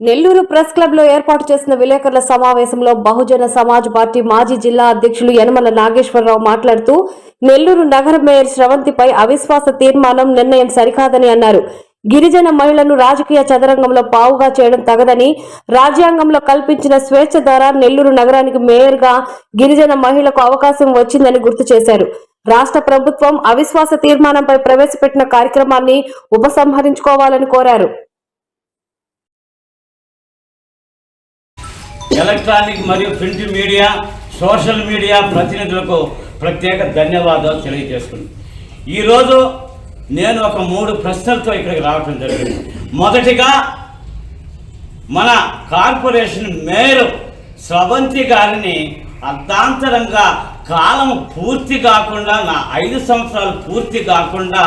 Nellore press క్లబ్లో ఏర్పాటు చేసిన విలేకరుల సమావేశంలో బహుజన సమాజ్ పార్టీ మాజీ జిల్లా అధ్యక్షులు యనమల నాగేశ్వరరావు మాట్లాడుతూ నెల్లూరు నగర మేయర్ స్రవంతిపై అవిశ్వాస తీర్మానం నిర్ణయం సరికాదని అన్నారు. గిరిజన మహిళను రాజకీయ చదరంగంలో పావుగా చేయడం తగదని రాజ్యాంగంలో కల్పించిన స్వేచ్ఛ ద్వారా నెల్లూరు నగరానికి మేయర్గా గిరిజన మహిళకు అవకాశం వచ్చిందని గుర్తు చేశారు. రాష్ట్ర ప్రభుత్వం అవిశ్వాస తీర్మానంపై ప్రవేశపెట్టిన కార్యక్రమాన్ని ఉపసంహరించుకోవాలని కోరారు. ఎలక్ట్రానిక్ మరియు ప్రింట్ మీడియా సోషల్ మీడియా ప్రతినిధులకు ప్రత్యేక ధన్యవాదాలు తెలియజేస్తున్నాను. ఈరోజు నేను ఒక మూడు ప్రశ్నలతో ఇక్కడికి రావటం జరిగింది. మొదటిగా మన కార్పొరేషన్ మేయర్ స్రవంతి గారిని అర్ధాంతరంగా కాలం పూర్తి కాకుండా నా ఐదు సంవత్సరాలు పూర్తి కాకుండా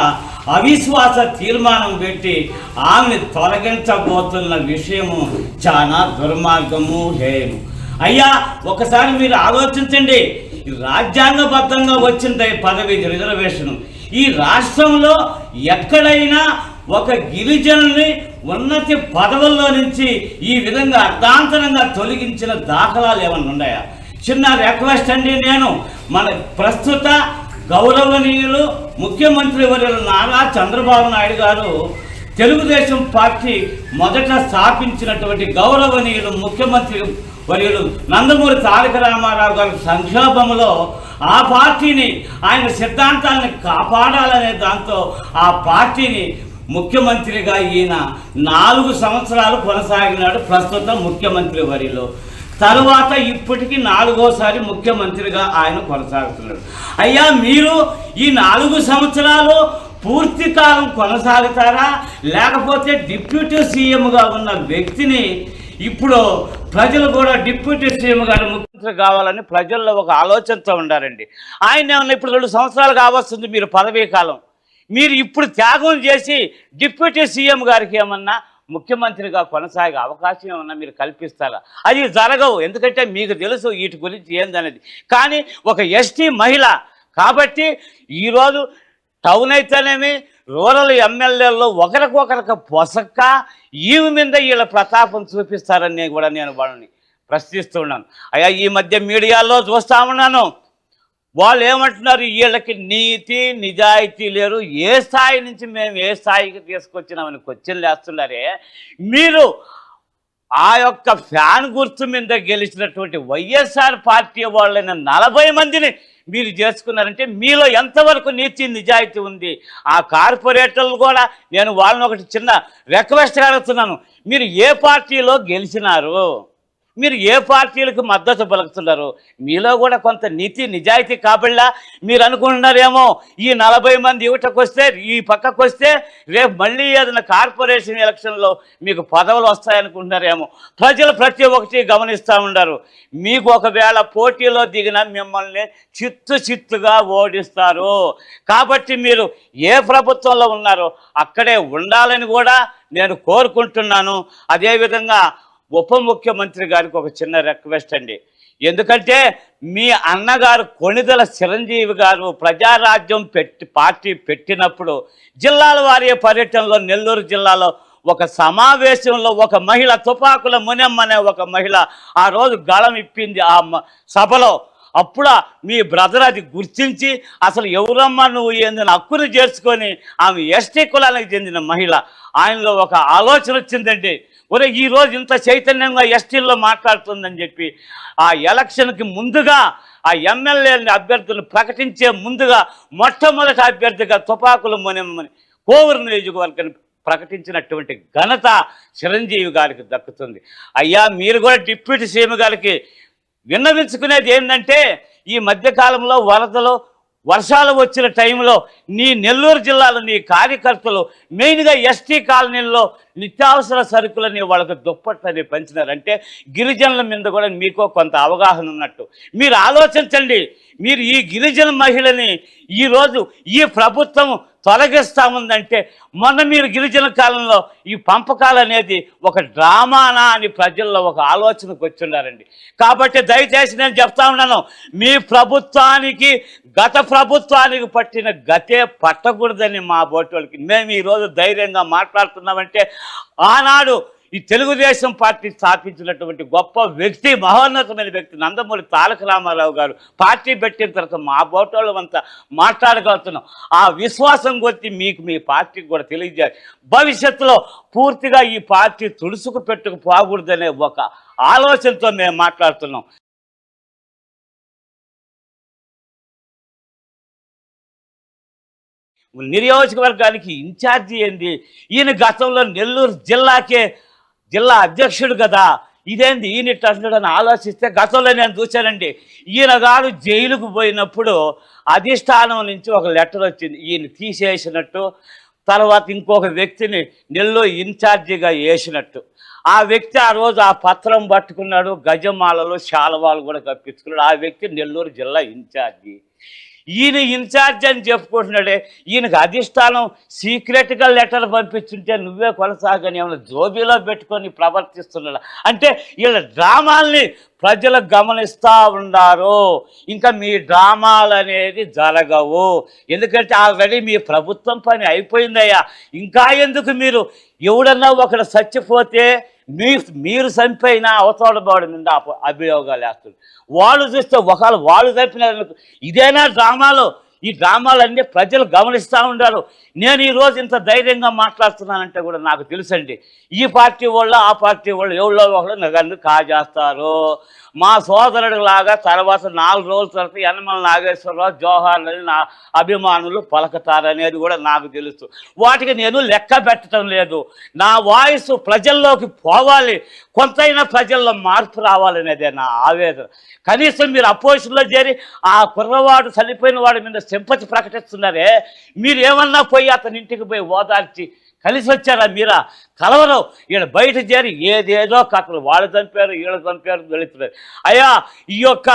అవిశ్వాస తీర్మానం పెట్టి ఆమెను తొలగించబోతున్న విషయము చాలా దుర్మార్గము హేయము. అయ్యా ఒకసారి మీరు ఆలోచించండి. రాజ్యాంగబద్ధంగా వచ్చింది పదవి రిజర్వేషన్. ఈ రాష్ట్రంలో ఎక్కడైనా ఒక గిరిజనుని ఉన్నతి పదవుల్లో నుంచి ఈ విధంగా అర్ధాంతరంగా తొలగించిన దాఖలాలు ఏమన్నా ఉన్నాయా? చిన్న రిక్వెస్ట్ అండి నేను. మన ప్రస్తుత గౌరవనీయులు ముఖ్యమంత్రి వర్యులు నారా చంద్రబాబు నాయుడు గారు తెలుగుదేశం పార్టీ మొదట స్థాపించినటువంటి గౌరవనీయులు ముఖ్యమంత్రి వర్యులు నందమూరి తారక రామారావు గారి సంక్షోభంలో ఆ పార్టీని ఆయన సిద్ధాంతాలను కాపాడాలనే దాంతో ఆ పార్టీని ముఖ్యమంత్రిగా ఈయన నాలుగు సంవత్సరాలు కొనసాగినాడు ప్రస్తుతం ముఖ్యమంత్రి వరిలో తరువాత ఇప్పటికి నాలుగోసారి ముఖ్యమంత్రిగా ఆయన కొనసాగుతున్నాడు. అయ్యా మీరు ఈ నాలుగు సంవత్సరాలు పూర్తి కాలం కొనసాగుతారా? లేకపోతే డిప్యూటీ సీఎంగా ఉన్న వ్యక్తిని ఇప్పుడు ప్రజలు కూడా డిప్యూటీ సీఎం గారు ముఖ్యమంత్రి కావాలని ప్రజల్లో ఒక ఆలోచనతో ఉండారండి. ఆయన ఏమన్నా ఇప్పుడు రెండు సంవత్సరాలు కావస్తుంది మీరు పదవీ కాలం. మీరు ఇప్పుడు త్యాగం చేసి డిప్యూటీ సీఎం గారికి ఏమన్నా ముఖ్యమంత్రిగా కొనసాగే అవకాశం ఏమన్నా మీరు కల్పిస్తారా? అది జరగవు. ఎందుకంటే మీకు తెలుసు వీటి గురించి ఏందనేది. కానీ ఒక ఎస్టీ మహిళ కాబట్టి ఈరోజు టౌన్ అయితేనేమి రూరల్ ఎమ్మెల్యేల్లో ఒకరికొకరికి పొసక్క ఈమె మీద వీళ్ళ ప్రతాపం చూపిస్తారని కూడా నేను వాళ్ళని ప్రశ్నిస్తున్నాను అయ్యా ఈ మధ్య మీడియాలో చూస్తా ఉన్నాను. వాళ్ళు ఏమంటున్నారు? వీళ్ళకి నీతి నిజాయితీ లేరు. ఏ స్థాయి నుంచి మేము ఏ స్థాయికి తీసుకొచ్చినామని క్వశ్చన్లు వేస్తున్నారే? మీరు ఆ యొక్క ఫ్యాన్ గుర్తు మీద గెలిచినటువంటి వైఎస్ఆర్ పార్టీ వాళ్ళైన నలభై మందిని మీరు చేసుకున్నారంటే మీలో ఎంతవరకు నీతి నిజాయితీ ఉంది? ఆ కార్పొరేటర్లు కూడా నేను వాళ్ళని ఒకటి చిన్న రిక్వెస్ట్ అడుగుతున్నాను. మీరు ఏ పార్టీలో గెలిచినారు? మీరు ఏ పార్టీలకు మద్దతు పలుకుతున్నారు? మీలో కూడా కొంత నీతి నిజాయితీ కాబడిలా మీరు అనుకుంటున్నారేమో? ఈ నలభై మంది యువటకు వస్తే ఈ పక్కకు వస్తే రేపు మళ్ళీ ఏదైనా కార్పొరేషన్ ఎలక్షన్లో మీకు పదవులు వస్తాయనుకుంటున్నారేమో? ప్రజలు ప్రతి ఒక్కటి గమనిస్తూ ఉన్నారు మీకు ఒకవేళ పోటీలో దిగిన మిమ్మల్ని చిత్తు చిత్తుగా ఓడిస్తారు. కాబట్టి మీరు ఏ ప్రభుత్వంలో ఉన్నారో అక్కడే ఉండాలని కూడా నేను కోరుకుంటున్నాను. అదేవిధంగా ఉప ముఖ్యమంత్రి గారికి ఒక చిన్న రిక్వెస్ట్ అండి. ఎందుకంటే మీ అన్నగారు కొణిదల చిరంజీవి గారు ప్రజారాజ్యం పెట్టి పార్టీ పెట్టినప్పుడు జిల్లాల వారి పర్యటనలో నెల్లూరు జిల్లాలో ఒక సమావేశంలో ఒక మహిళ తుపాకుల మునెమ్మ అనే ఒక మహిళ ఆ రోజు గళం ఇప్పింది ఆ సభలో. అప్పుడు మీ బ్రదర్ అది గుర్తించి అసలు ఎవరమ్మా నువ్వు ఏందని హక్కును చేర్చుకొని ఆమె ఎస్టీ కులానికి చెందిన మహిళ. ఆయనలో ఒక ఆలోచన వచ్చిందండి. ఒరే ఈ రోజు ఇంత చైతన్యంగా ఎస్టీల్లో మాట్లాడుతుందని చెప్పి ఆ ఎలక్షన్కి ముందుగా ఆ ఎమ్మెల్యేలని అభ్యర్థులను ప్రకటించే ముందుగా మొట్టమొదటి అభ్యర్థిగా తుపాకులు మొనెమ్మని కోవూరు నియోజకవర్గాన్ని ప్రకటించినటువంటి ఘనత చిరంజీవి గారికి దక్కుతుంది. అయ్యా మీరు కూడా డిప్యూటీ సీఎం గారికి విన్నవించుకునేది ఏంటంటే ఈ మధ్యకాలంలో వరదలు వర్షాలు వచ్చిన టైంలో నీ నెల్లూరు జిల్లాలో నీ కార్యకర్తలు మెయిన్గా ఎస్టీ కాలనీల్లో నిత్యావసర సరుకులని వాళ్ళకి దుప్పట్లని పంచినారంటే గిరిజనుల మీద కూడా మీకు కొంత అవగాహన ఉన్నట్టు. మీరు ఆలోచించండి. మీరు ఈ గిరిజన మహిళని ఈరోజు ఈ ప్రభుత్వం తొలగిస్తాముందంటే మొన్న మీరు గిరిజన కాలంలో ఈ పంపకాలు అనేది ఒక డ్రామానా అని ప్రజల్లో ఒక ఆలోచనకు వచ్చిన్నారండి. కాబట్టి దయచేసి నేను చెప్తా ఉన్నాను మీ ప్రభుత్వానికి గత ప్రభుత్వానికి పట్టిన గతే పట్టకూడదని మా బోటోళ్ళకి మేము ఈరోజు ధైర్యంగా మాట్లాడుతున్నామంటే ఆనాడు ఈ తెలుగుదేశం పార్టీ స్థాపించినటువంటి గొప్ప వ్యక్తి మహోన్నతమైన వ్యక్తి నందమూరి తారక రామారావు గారు. పార్టీ పెట్టిన తర్వాత మా బోటోళ్ళం అంతా మాట్లాడగలుగుతున్నాం. ఆ విశ్వాసం కొద్ది మీకు మీ పార్టీకి కూడా తెలియజేయాలి. భవిష్యత్తులో పూర్తిగా ఈ పార్టీ తుడుసుకు పెట్టుకు పోకూడదనే ఒక ఆలోచనతో మేము మాట్లాడుతున్నాం. నియోజకవర్గానికి ఇన్ఛార్జి ఏంది? ఈయన గతంలో నెల్లూరు జిల్లాకే జిల్లా అధ్యక్షుడు కదా. ఇదేంది? ఈయన ఇట్లా ఆలోచిస్తే గతంలో నేను చూశానండి. ఈయన గారు జైలుకు పోయినప్పుడు అధిష్టానం నుంచి ఒక లెటర్ వచ్చింది. ఈయన తీసేసినట్టు తర్వాత ఇంకొక వ్యక్తిని నెల్లూరు ఇన్ఛార్జిగా వేసినట్టు ఆ వ్యక్తి ఆ రోజు ఆ పత్రం పట్టుకున్నాడు గజమాలలో శాలవాలు కూడా కప్పించుకున్నాడు. ఆ వ్యక్తి నెల్లూరు జిల్లా ఇన్ఛార్జి. ఈయన ఇన్ఛార్జ్ అని చెప్పుకుంటున్నాడే. ఈయనకు అధిష్టానం సీక్రెట్గా లెటర్ పంపించుంటే నువ్వే కొనసాగని ఏమైనా జోబీలో పెట్టుకొని ప్రవర్తిస్తున్నాడు? అంటే వీళ్ళ డ్రామాల్ని ప్రజలు గమనిస్తూ ఉన్నారు. ఇంకా మీ డ్రామాలు అనేది జరగవు. ఎందుకంటే ఆల్రెడీ మీ ప్రభుత్వం పని అయిపోయిందయ్యా. ఇంకా ఎందుకు మీరు ఎవడన్నా ఒకడు చచ్చిపోతే మీ మీరు చనిపోయినా అవతల బాడు మీద అప- అభియోగాలు వేస్తారు వాళ్ళు చూస్తే ఒకవేళ వాళ్ళు చంపినారు ఇదేనా డ్రామాలో? ఈ డ్రామాలన్నీ ప్రజలు గమనిస్తూ ఉండారు. నేను ఈరోజు ఇంత ధైర్యంగా మాట్లాడుతున్నానంటే కూడా నాకు తెలుసండి. ఈ పార్టీ వాళ్ళు ఆ పార్టీ వాళ్ళు ఎవరో ఒకళ్ళు నన్ను కాజేస్తారు. మా సోదరుడు లాగా తర్వాత నాలుగు రోజుల తర్వాత యనమల నాగేశ్వరరావు జోహార్ నా అభిమానులు పలకతారనేది కూడా నాకు తెలుసు. వాటికి నేను లెక్క పెట్టడం లేదు. నా వాయిస్ ప్రజల్లోకి పోవాలి. కొంతైనా ప్రజల్లో మార్పు రావాలనేదే నా ఆవేదన. కనీసం మీరు అపోజిషన్లో చేరి ఆ కుర్రవాడు చనిపోయిన వాడి మీద సింపతి ప్రకటిస్తున్నారే? మీరు ఏమన్నా పోయి అతని ఇంటికి పోయి ఓదార్చి కలిసి వచ్చారా మీరా? కలవరు. ఈయన బయట చేరి ఏదేదో కథలు. వాళ్ళు చంపారు వీళ్ళు చంపారు. వెళుతున్నారు అయ్యా ఈ యొక్క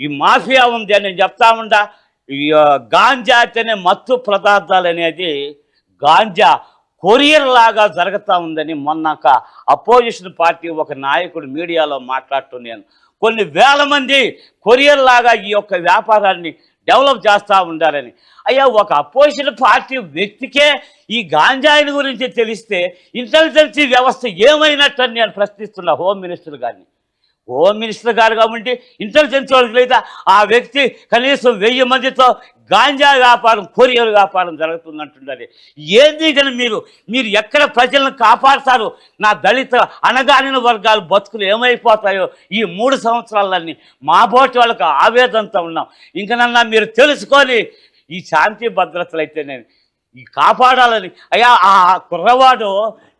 ఈ మాఫియా ఉంది అని నేను చెప్తా ఉండా. ఈ గాంజా అనే మత్తు పదార్థాలు అనేది గాంజా కొరియర్ లాగా జరుగుతూ ఉందని మొన్నక అపోజిషన్ పార్టీ ఒక నాయకుడు మీడియాలో మాట్లాడుతున్నాను కొన్ని వేల మంది కొరియర్ లాగా ఈ యొక్క వ్యాపారాన్ని డెవలప్ చేస్తూ ఉండాలని. అయ్యా ఒక అపోజిషన్ పార్టీ వ్యక్తికే ఈ గాంజాయిని గురించి తెలిస్తే ఇంటెలిజెన్సీ వ్యవస్థ ఏమైనట్టు నేను ప్రశ్నిస్తున్నా హోమ్ మినిస్టర్ గారిని. హోమ్ మినిస్టర్ గారు కాబట్టి ఇంటెలిజెన్స్ వాళ్ళకైతే ఆ వ్యక్తి కనీసం వెయ్యి మందితో గాంజా వ్యాపారం కొరియర్ వ్యాపారం జరుగుతుందంటున్నది ఏంది కానీ మీరు? మీరు ఎక్కడ ప్రజలను కాపాడతారు? నా దళిత అణగానిన వర్గాలు బతుకులు ఏమైపోతాయో ఈ మూడు సంవత్సరాలన్నీ మా బోటి వాళ్ళకి ఆవేదనతో ఉన్నాం. ఇంకనన్నా మీరు తెలుసుకొని ఈ శాంతి భద్రతలు అయితే నేను ఈ కాపాడాలని. అయ్యా ఆ కుర్రవాడు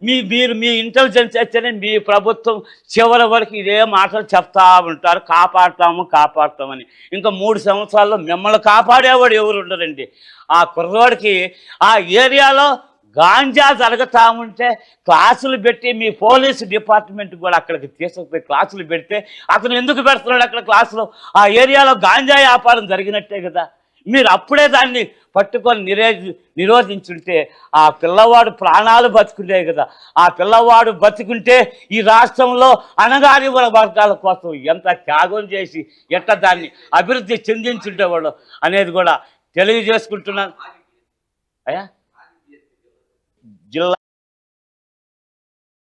మీ మీరు మీ ఇంటెలిజెన్స్ అయితేనే మీ ప్రభుత్వం చివరి వరకు ఇదే మాటలు చెప్తా ఉంటారు. కాపాడతాము కాపాడతామని. ఇంకా మూడు సంవత్సరాల్లో మిమ్మల్ని కాపాడేవాడు ఎవరు ఉండరండి? ఆ కుర్రవాడికి ఆ ఏరియాలో గాంజా జరుగుతా ఉంటే క్లాసులు పెట్టి మీ పోలీసు డిపార్ట్మెంట్ కూడా అక్కడికి తీసుకుపోయి క్లాసులు పెడితే అతను ఎందుకు పెడుతున్నాడు అక్కడ క్లాసులో? ఆ ఏరియాలో గాంజా వ్యాపారం జరిగినట్టే కదా. మీరు అప్పుడే దాన్ని పట్టుకొని నిరే నిరోధించుంటే ఆ పిల్లవాడు ప్రాణాలు బతుకుంటే కదా. ఆ పిల్లవాడు బతుకుంటే ఈ రాష్ట్రంలో అనగాని వర్గాల కోసం ఎంత త్యాగం చేసి ఎంత దాన్ని అభివృద్ధి చెందించుంటేవాడు అనేది కూడా తెలియజేసుకుంటున్నాను. అయ్యా?